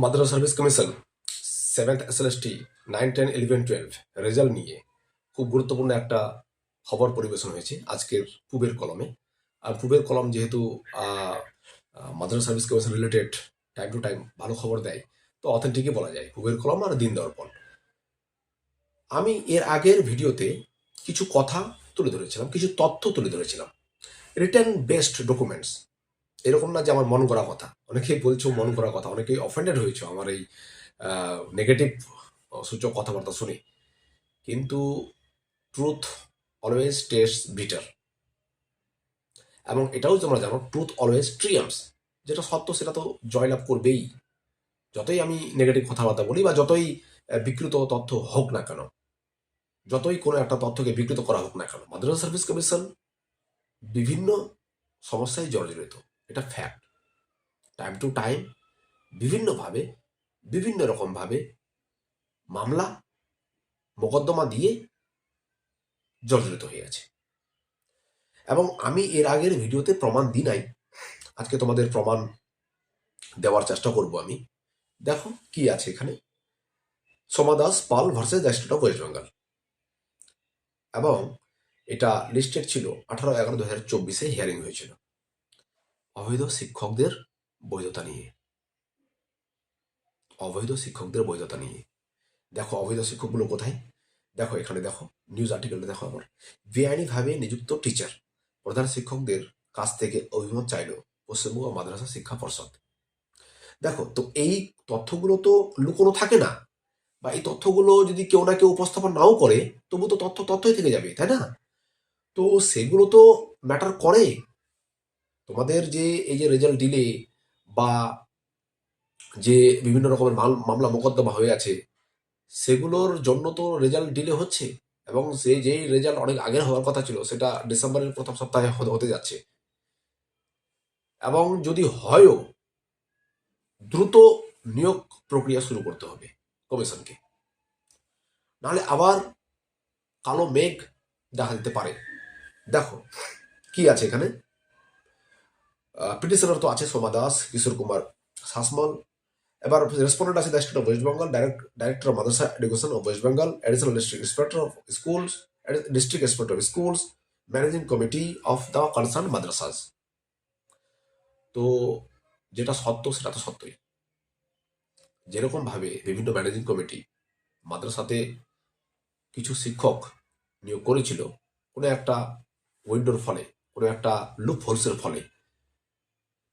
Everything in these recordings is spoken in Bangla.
Madrasa service commission seventh S L S T nine ten eleven twelve result নিয়ে খুব গুরুত্বপূর্ণ একটা খবর পরিবেশন হয়েছে আজকের পূবের কলমে। আর পূবের কলম যেহেতু Madrasa service commission related time to time ভালো খবর দেয়, তো অথেন্টিকই বলা যায় পূবের কলম আর দিন দর্পণ আমি এর আগের ভিডিওতে কিছু কথা তুলে ধরেছিলাম, কিছু তথ্য তুলে ধরেছিলাম। রিটার্ন বেসড ডকুমেন্টস এরকম না যে আমার মন করা কথা। অনেকেই বলছো মন করা কথা, অনেকেই অফেন্ডেড হয়েছে আমার এই নেগেটিভ সূচক কথাবার্তা শুনে। কিন্তু ট্রুথ অলওয়েজ টেস্ট বিটার এবং এটাও তোমরা জানো ট্রুথ অলওয়েজ ট্রিয়ামস যেটা সত্য সেটা তো জয়লাভ করবেই। যতই আমি নেগেটিভ কথাবার্তা বলি বা যতই বিকৃত তথ্য হোক না কেন, যতই কোনো একটা তথ্যকে বিকৃত করা হোক না কেন, মাদ্রাসা সার্ভিস কমিশন বিভিন্ন সমস্যায় জর্জরিত। এটা ফ্যাক্ট টাইম টু টাইম বিভিন্নভাবে বিভিন্ন রকমভাবে মামলা, মোকদ্দমা দিয়ে জর্জরিত হয়ে আছে এবং আমি এর আগের ভিডিওতে প্রমাণ দিই নাই। আজকে তোমাদের প্রমাণ দেওয়ার চেষ্টা করব আমি। দেখো কি আছে এখানে। Somadas Pal versus the state of West Bengal. এবং এটা লিস্টেড ছিল আঠারো এগারো দু হাজার চব্বিশে হিয়ারিং হয়েছিল। অবৈধ শিক্ষকদের বৈধতা নিয়ে। অবৈধ শিক্ষকদের বৈধতা নিয়ে। দেখো, অবৈধ শিক্ষকগুলো কোথায়? দেখো এখানে, দেখো নিউজ আর্টিকেলটা দেখো আমার। বেআইনিভাবে নিযুক্ত টিচার প্রধান শিক্ষকদের কাছ থেকে অভিমত চাইল পশ্চিমবঙ্গ মাদ্রাসা শিক্ষা পর্ষদ। দেখো, তো এই তথ্যগুলো তো লুকোনো থাকে না। বা এই তথ্যগুলো যদি কেউ না কেউ উপস্থাপন নাও করে, তবু তো তথ্য তথ্যই থেকে যাবে, তাই না? তো সেগুলো তো ম্যাটার করে। তোমাদের যে এই যে রেজাল্ট ডিলে বা যে বিভিন্ন রকমের মাল- মামলা মোকদ্দমা হয়ে আছে, সেগুলোর জন্য তো রেজাল্ট ডিলে হচ্ছে এবং সে যেই রেজাল্ট অনেক আগের হওয়ার কথা ছিল, সেটা ডিসেম্বরের প্রথম সপ্তাহে হতে যাচ্ছে। এবং যদি হয়ও, দ্রুত নিয়োগ প্রক্রিয়া শুরু করতে হবে কমিশনকে। নাহলে আবার কালো মেঘ দেখা দিতে পারে। দেখো, কি আছে এখানে? পিটিশনার তো আছে সোমা দাস, কিশোর কুমার শাসমল। এবার রেসপন্ডেন্ট আছে the state of West Bengal director of Madrasa education of West Bengal additional district inspector of schools district inspector of schools managing committee of the concern madrasas তো যেটা সত্য, সেটা তো সত্যই। যেরকম ভাবে বিভিন্ন ম্যানেজিং কমিটি মাদ্রাসাতে কিছু শিক্ষক নিয়োগ করেছিল, কোনো একটা উইন্ডোর ফলে, কোনো একটা লুপ হোলসের ফলে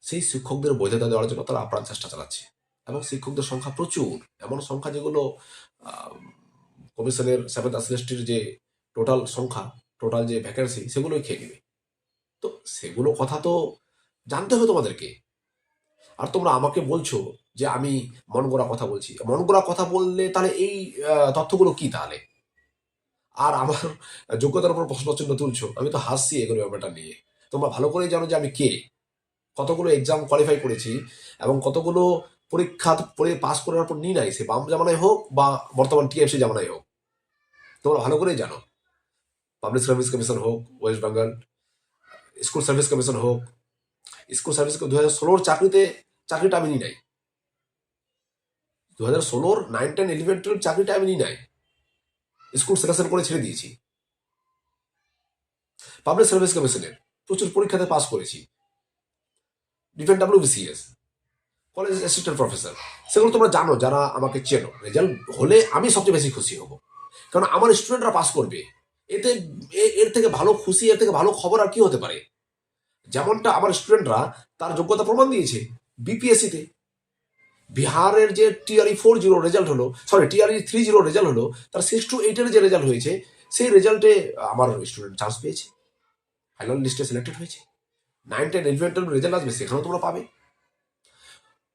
সেই শিক্ষকদের বৈধতা দেওয়ার জন্য তারা আপ্রাণ চেষ্টা চালাচ্ছে। এবং শিক্ষকদের সংখ্যা প্রচুর। এমন সংখ্যা যেগুলো কমিশনের সেভেন্থ আসিস্টির যে টোটাল সংখ্যা টোটাল যে ভ্যাকেন্সি সেগুলোই খেয়ে নেবে। তো সেগুলো কথা তো জানতে হবে তোমাদেরকে। আর তোমরা আমাকে বলছো যে আমি মন গড়া কথা বলছি। মন গড়া কথা বললে তাহলে এই তথ্যগুলো কি তাহলে? আর আমার যোগ্যতার উপর প্রশ্নচিহ্ন তুলছো। আমি তো হাসছি এগুলো ব্যাপারটা নিয়ে। তোমরা ভালো করেই জানো যে আমি কে। কতগুলো এক্সাম কোয়ালিফাই করেছি এবং কতগুলো পরীক্ষা পড়ে পাস করার পর নিই নাই সে বাম জামানায় হোক বা বর্তমান টিএফসি জামানায় হোক। তোমরা ভালো করেই জানো। পাবলিক সার্ভিস কমিশন হোক West Bengal school service commission হোক স্কুল সার্ভিস দু হাজার ষোলোর চাকরিতে চাকরিটা আমি নিই নাই। দু হাজার ষোলোর নাইন টেন ইলেভেন চাকরিটা আমি নিই নাই। স্কুল সিলেকশন করে ছেড়ে দিয়েছি। পাবলিক সার্ভিস কমিশনের প্রচুর পরীক্ষাতে পাস করেছি। Different W BCS college assistant professor সেগুলো তোমরা জানো, যারা আমাকে চেনো। রেজাল্ট হলে আমি সবচেয়ে বেশি খুশি হব। কারণ আমার স্টুডেন্টরা পাস করবে। এতে এর থেকে ভালো খুশি, এর থেকে ভালো খবর আর কি হতে পারে? যেমনটা আমার স্টুডেন্টরা তার যোগ্যতা প্রমাণ দিয়েছে বিপিএসসিতে বিহারের যে টিআরই ফোর জিরো রেজাল্ট হলো sorry TRE three zero result হলো, তার সিক্স টু এইটের যে রেজাল্ট হয়েছে, সেই রেজাল্টে আমার স্টুডেন্ট চান্স পেয়েছে। ফাইনাল লিস্টে সিলেক্টেড হয়েছে। Nine ten eleven twelve result আসবে, সেখানেও তোমরা পাবে।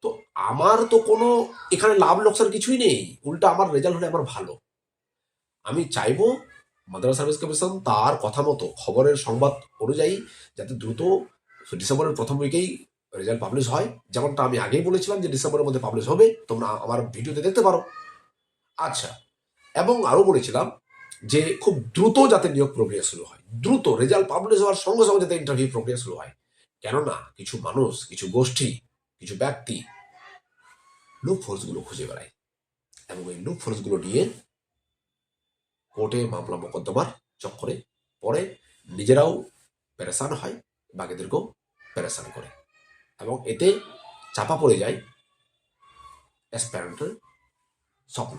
তো আমার তো কোনো এখানে লাভ লোকসান কিছুই নেই, উল্টা আমার রেজাল্ট হলে আমার ভালো। আমি চাইব মাদ্রাসা সার্ভিস কমিশন তার কথা মতো, খবরের সংবাদ অনুযায়ী যাতে দ্রুত ডিসেম্বরের প্রথম উইকেই রেজাল্ট পাবলিশ হয়। যেমনটা আমি আগেই বলেছিলাম যে ডিসেম্বরের মধ্যে পাবলিশ হবে, তোমরা আমার ভিডিওতে দেখতে পারো। আচ্ছা এবং আরও বলেছিলাম যে খুব দ্রুত যাতে নিয়োগ প্রক্রিয়া শুরু হয়, দ্রুত রেজাল্ট পাবলিশ হওয়ার সঙ্গে সঙ্গে যাতে ইন্টারভিউ প্রক্রিয়া শুরু হয়। কেননা কিছু মানুষ, কিছু গোষ্ঠী, কিছু ব্যক্তি লুপ ফোর্সগুলো খুঁজে বেড়ায়। এবং এই লুপ ফোর্সগুলো নিয়ে কোর্টে মামলা মোকদ্দমার চক্করে পরে নিজেরাও প্যারেশান হয়, বাকিদেরকেও প্যারেশান করে। এবং এতে চাপা পড়ে যায় অ্যাসপ্যারেন্টের স্বপ্ন।